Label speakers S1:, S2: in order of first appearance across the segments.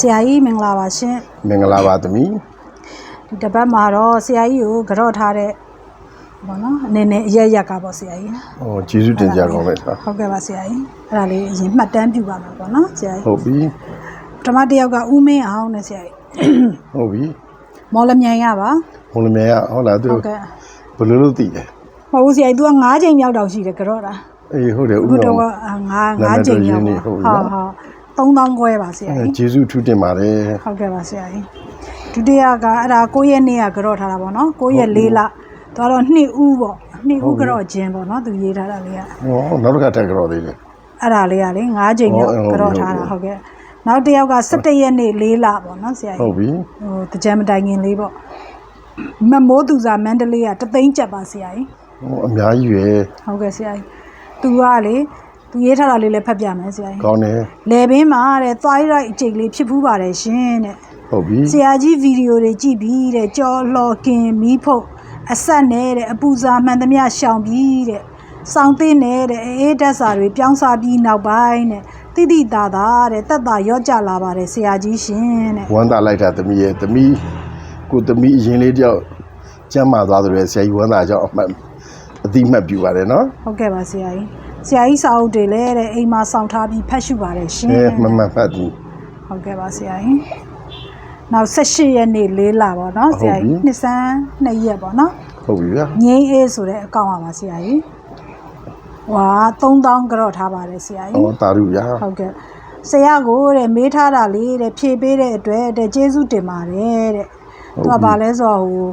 S1: ဆရာကြီးမင်္ဂလာပါရှင်
S2: မင်္ဂလာပါသမီး
S1: ဒီတစ်ပတ်မှာတော့ဆရာကြီးကိုကြော့ထားတဲ့ဘောနော်အနေနဲ့အရက်ရက်ကပေါ့ဆရာကြီး
S2: ဟောကျေးဇူးတင်ကြကောင်းလိုက်တာ
S1: ဟုတ်ကဲ့ပါဆရာကြီးအဲ့ဒါလေးအရင်မှတ်တမ်းပြုပါမယ်ပေါ့နော်ဆရာကြီး
S2: ဟုတ်ပြီ
S1: ပထမတစ်ယောက်ကဦးမင်းအောင်နဲ့ဆရာကြီး
S2: ဟုတ်ပြီ
S1: မော်လမြိုင်ရပါ
S2: ဟိုလမေကဟုတ်လားသူ
S1: ဟုတ်ကဲ့
S2: ဘယ်လိုလုပ်သိလဲ
S1: မဟုတ်ဘူးဆရာကြီး तू က9ချိန်မြောက်တော့ရှိတယ်ကြော့တာ
S2: အေးဟုတ်တယ်ဥ
S1: အခု
S2: ပ
S1: တော့
S2: မာ
S1: ငါ9ချိန်မြောက်
S2: နာမည်
S1: ပါ
S2: တော့
S1: ဟုတ်
S2: ရင်းနေဟုတ်ပြီနော်
S1: ဟုတ် 3000ခွဲပါဆရာကြီး
S2: ကျေးဇူးထူးတင်ပါတယ်
S1: ဟုတ်ကဲ့ပါဆရာကြီးဒုတိယကအဲ့ဒါ9ရက်နေ့ကကြော့ထားတာပေါ့နော်9ရက်4လသွားတော့2ဦးပေါ့2ဦးကြော့ခြင်းပေါ့နော်သူရေးထားတာလေးက
S2: ဟောနောက်တစ်ခါတက်ကြောသေးတယ်
S1: အဲ့ဒါလေးကလေ9ချိန်မြောက်
S2: ဟုတ်ဟုတ်
S1: ကြော့ထားတာ
S2: ဟုတ်
S1: ဟုတ်ကဲ့နောက်တစ်ယောက်က17ရက်နေ့4လပေါ့နော်ဆရာ
S2: ဟုတ်
S1: ကြီး
S2: ပြီ
S1: ဟိုတကြံမတိုင်ခင်လေးပေါ့မမိုးသူစာမန္တလေးကတသိန်းကျပ်ပါဆရာကြီး
S2: ဟောအများကြီးပဲ
S1: ဟုတ်ကဲ့ဆရာကြီးသူကလေ သူရေးထားတာလေးလည်းဖတ်ပြမယ်ဆရာကြီး
S2: ကောင်းတယ်
S1: လေဘင်းမှာတဲ့ thyroid အကျိတ်လေးဖြစ်ဖူးပါတယ်ရှင်တဲ့
S2: ဟုတ်ပြီ
S1: ဆရာကြီးဗီဒီယိုတွေကြည့်ပြီးတဲ့ကြော်လှော်ကင်မီးဖုတ်အဆက်နဲ့တဲ့အပူစာမှန်သမျှရှောင်ပြီးတဲ့စောင်းသိနဲ့တဲ့အေးတက်စာတွေပြောင်းစားပြီးနောက်ပိုင်းတဲ့တိတိတာတာတဲ့တက်တာရော့ကြလာပါတယ်ဆရာကြီးရှင်တဲ့
S2: ဝမ်းသာလိုက်တာသမီးရဲ့သမီးကိုသမီးအရင်လေးတယောက်ကျမ်းမာသွားတယ်ဆရာကြီးဝမ်းသာကြောင်းအမှတ်အတိအမှတ်ပြုပါတယ်နော်
S1: ဟုတ်ကဲ့ပါဆရာကြီး ဆရာကြီးစာအုပ်တွေလည်းတဲ့အိမ်မှာစောင့်ထားပြီးဖတ်ရှုပါတယ်ရှင်
S2: အဲမမဖတ်သည်
S1: ဟုတ်ကဲ့ပါဆရာကြီးနောက်18ရက်နေ့လေးလာပါတော့ဆရာကြီးနှစ်ဆန်း2ရက်ပေါ့နော်
S2: ဟုတ်ပြီဗျာ
S1: ငိမ့်အေးဆိုတဲ့အကောင့်ပါပါဆရာကြီးဝါ3000ကြော့ထားပါတယ်ဆရာကြီး
S2: ဟောတာရုဗျာ
S1: ဟုတ်ကဲ့ဆရာကိုတဲ့မေးထားတာလေးတဲ့ဖြေပေးတဲ့အတွက်တဲ့ကျေးဇူးတင်ပါတယ်တဲ့သူကဘာလဲဆိုတော့ဟို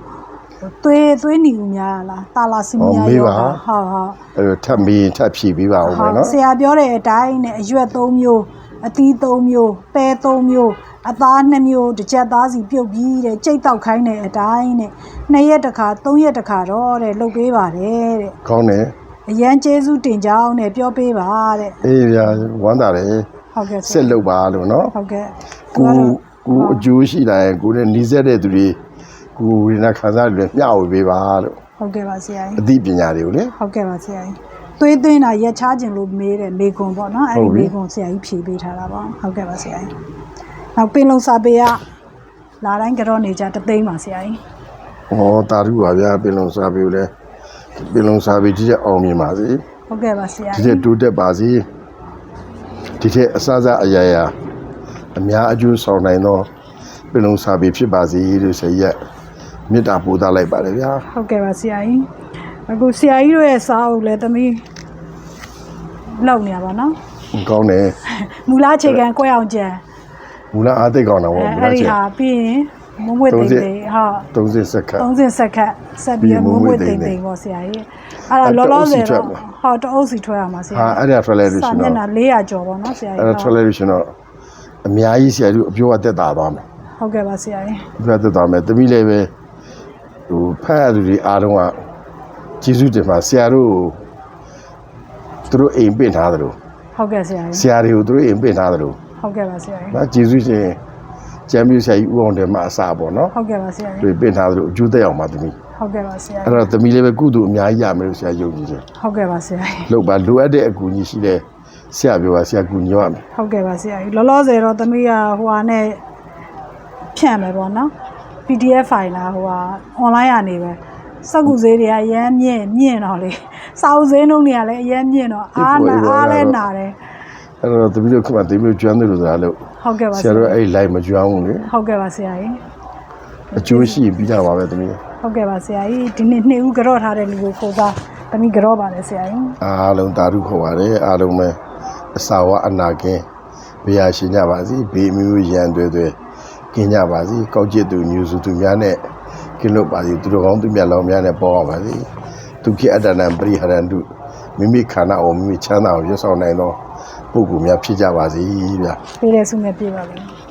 S1: သွေးသွေးနီဦးများလားတာလာစီမီယာရောဟုတ်ဟုတ်
S2: အဲထပ်မီးထပ်ဖြည့်ပေးပါဦးမယ်
S1: ဟုတ်
S2: နော်
S1: ဆရာပြောတဲ့အတိုင်းနဲ့အရွက်၃မျိုးအသီး၃မျိုးပဲ၃မျိုးအသား၂မျိုးတစ်ချက်သားစီပြုတ်ပြီးတဲ့ကြိတ်တောက်ခိုင်းတဲ့အတိုင်းနဲ့နှစ်ရက်တစ်ခါသုံးရက်တစ်ခါတော့တဲ့လှုပ်ပေးပါတယ်တဲ့
S2: ကောင်းတယ်
S1: အရန်ကျေးဇူးတင်ကြောင်းနဲ့ပြောပေးပါတဲ့
S2: အေးဗျာဝမ်းသာတယ်
S1: ဟုတ်ကဲ့
S2: စစ်လုပ်ပါလို့နော်
S1: ဟုတ်ကဲ့
S2: ကိုကိုအကျိုးရှိလာရင်ကိုနဲ့နှီးစက်တဲ့သူတွေ ကိုဝေဒနာခံစားတွေမျှဝေပေးပါလို့
S1: ဟုတ်ကဲ့ပါဆရာကြီး
S2: အသိပညာတွေကိုလေ
S1: ဟုတ်ကဲ့ပါဆရာကြီးသွေးသွင်းတာရက်ချခြင်းလို့မေးတဲ့မေကွန်ပေါ့နော်အဲ့
S2: ဟုတ်
S1: ဒီ
S2: ပြီ
S1: မေကွန်ဆရာကြီးဖြေပေးထားတာပေါ့ဟုတ်ကဲ့ပါဆရာကြီးနောက်ပင်လုံစာပေကလာတိုင်းကြောနေကြတသိန်းပါဆရာကြီး
S2: ဟောတာရုပါဗျာပင်လုံစားပေးလေပင်လုံစားပေးဒီချက်အောင်မြင်ပါစေ
S1: ဟုတ်ကဲ့ပါဆရာ
S2: ဒီချက်တိုးတက်ပါစေဒီချက်အစစအရာရာအများအကျိုးဆောင်နိုင်သောပင်လုံစားပေးဖြစ်ပါစေလို့ဆရာကြီးက မေတ္တာပို့သလိုက်ပါတယ်ဗျာ
S1: ဟုတ်ကဲ့ပါဆရာကြီးအခုဆရာကြီးတို့ရဲ့စာအုပ်လည်းသမီးလောက်နေရပါနော်
S2: ကောင်းတယ်
S1: မူလားခြေခံကွဲအောင်ကြံ
S2: မူလအားသိတ်ကောင်းတာ
S1: အဲ
S2: ပေါ့မူလ
S1: အဲ့ဒီ
S2: ချက်
S1: ဟာပြီးရင်မမွေ့သိမ့်သိမ့်ဟာ
S2: 30စက္ကန့်
S1: 30စက္ကန့်ဆက်ပြီးတော့မမွေ့သိမ့်သိမ့်ပေါ့ဆရာကြီးအဲ့ဒါလောလောဆယ်တော့ဟောတအုပ်စီထွက်ရမှာဆရာ
S2: ဟာအဲ့ဒါထွက်လဲလို့
S1: စာ
S2: ရှိ
S1: မျ
S2: တော့
S1: က်နှာ400ကျော်ပေါ့နော်ဆရာကြီး
S2: အဲ့ဒါထွက်လဲလို့ရှိတော့အများကြီးဆရာတို့အပြောအသက်သာသွားမယ်
S1: ဟုတ်ကဲ့ပါဆရာကြီး
S2: အပြောအသက်သာမယ်တမိလည်းပဲ ဟိုဖတ်ရသူတွေအားလုံးကကျေးဇူးတင်ပါဆရာတို့ကိုသူတို့အိမ်ပင့်ထားတယ်လို့
S1: ဟုတ်ကဲ့ဆရာကြီး
S2: ဆရာတွေကိုသူတို့အိမ်ပင့်ထားတယ်လို့
S1: ဟုတ်ကဲ့ပါဆရာကြီး
S2: နော်ကျေးဇူးရှင်ကျမ်းပြဆရာကြီးဦးအောင်တယ်မအစာပေါ့နော်
S1: ဟုတ်ကဲ့ပါဆရာ
S2: သူ
S1: ကြီး
S2: ပင့်ထားတယ်လို့အကျိုးသက်အောင်ပါတမိ
S1: ဟုတ်ကဲ့ပါဆရာ
S2: အဲ့တော့တမိလည်းပဲကုသိုလ်အများကြီးရမယ်လို့ဆရာယုံကြည်တယ်
S1: ဟုတ်ကဲ့ပါဆရာကြီး
S2: လို့ပါလိုအပ်တဲ့အကူအညီရှိတဲ့ဆရာပြောပါဆရာကူညီရမယ်
S1: ဟုတ်ကဲ့ပါဆရာကြီးလောလောဆယ်တော့သမီးကဟိုဟာနဲ့ဖြန့်မယ်ပေါ့နော် PDF file လားဟိုဟာ online ကနေပဲစက်ကူဈေးတွေကရမ်းမြင့်မြင့်တော့လေစာအုပ်ဈေးနှုန်းတွေကလည်းအရမ်းမြင့်တော့အားနာအားလည်းနာတယ်
S2: အဲ့တော့တမိတို့ခမတမိတို့ကျွမ်းတယ်လို့ဆိုတာလို့
S1: ဟုတ်ကဲ့ပါ
S2: ဆ
S1: ဆ
S2: ရာ
S1: ရာ
S2: တို့အဲ့ live မကျွမ်းဘူးလေ
S1: ဟုတ်ကဲ့ပါဆရာကြီး
S2: အကျိုးရှိရင်ပြီးတာပါပဲတမိ
S1: ဟုတ်ကဲ့ပါဆရာကြီးဒီနေ့နှစ်ဦးကြော့ထားတဲ့လူကိုကိုစားသမီးကြော့ပါတယ်ဆရာကြီး
S2: အားလုံးတာရုခေါ်ပါတယ်အားလုံးပဲအစာဝအနာကင်းဘုရားရှင်ကြပါစေဘေးမျိုးရန်တွေတွေ ကင်းကြပါစေကောက်ကျစ်သူညူစုသူများနဲ့ကင်းလို့ပါစေသူတော်ကောင်းသူမြတ်လောင်းများနဲ့ပေါအောင်ပါစေဒုက္ခအတ္တနံပရိဟရန္တုမိမိခန္ဓာအောင်မိမိချမ်းသာအောင်ရွတ်ဆောင်နိုင်သောပုဂ္ဂိုလ်များဖြစ်ကြပါစေဗျာ
S1: ပေးတဲ့ဆုနဲ့ပြပါလိမ့်မယ်